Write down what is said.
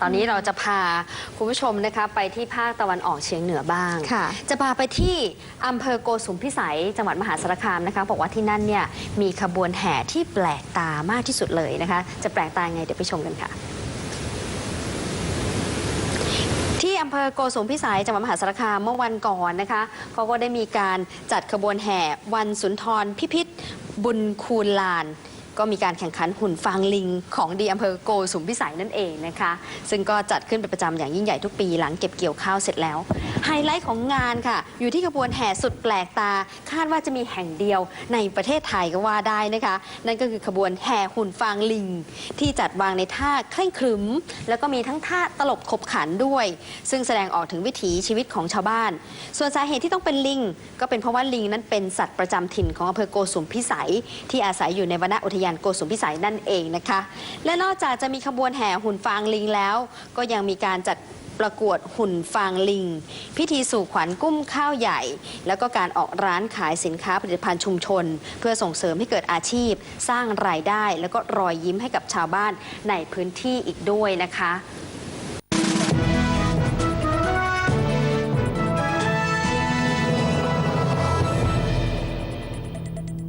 ตอนนี้เราจะพาคุณผู้ชมนะคะไปที่ภาคตะวันออกเฉียงเหนือบ้าง ค่ะ จะพาไปที่อำเภอโกสุมพิสัยจังหวัดมหาสารคามนะคะ บอกว่าที่นั่นเนี่ยมีขบวนแห่ที่แปลกตามากที่สุดเลยนะคะ จะแปลกตายังไงเดี๋ยวไปชมกันค่ะ ที่อำเภอโกสุมพิสัยจังหวัดมหาสารคามเมื่อวันก่อนนะคะเขาก็ได้มีการจัดขบวนแห่วันสุนทรพิพิธบุญคูลลาน ก็มีการแข่งขันหุ่นฟางลิง ของดีอำเภอโกสุมพิสัยนั่นเองนะคะ ซึ่งก็จัดขึ้นเป็นประจำอย่างยิ่งใหญ่ทุกปีหลังเก็บเกี่ยวข้าวเสร็จแล้ว ไฮไลท์ของงานค่ะ อยู่ที่ขบวนแห่สุดแปลกตา คาดว่าจะมีแห่งเดียวในประเทศไทยก็ว่าได้นะคะ นั่นก็คือขบวนแห่หุ่นฟางลิง ที่จัดวางในท่าเคร่งครึม แล้วก็มีทั้งท่าตลกขบขันด้วย ซึ่งแสดงออกถึงวิถีชีวิตของชาวบ้าน ส่วนสาเหตุที่ต้องเป็นลิง ก็เป็นเพราะว่าลิงนั้นเป็นสัตว์ประจำถิ่นของอำเภอโกสุมพิสัยที่อาศัยอยู่ในวนอุทยานนโกสุมพิสัยนั่นเองนะคะ และนอกจากจะมีขบวนแห่หุ่นฟางลิงแล้ว ก็ยังมีการจัดประกวดหุ่นฟางลิง พิธีสู่ขวัญกุ้มข้าวใหญ่ แล้วก็การออกร้านขายสินค้าผลิตภัณฑ์ชุมชน เพื่อส่งเสริมให้เกิดอาชีพ สร้างรายได้ แล้วก็รอยยิ้มให้กับชาวบ้านในพื้นที่อีกด้วยนะคะ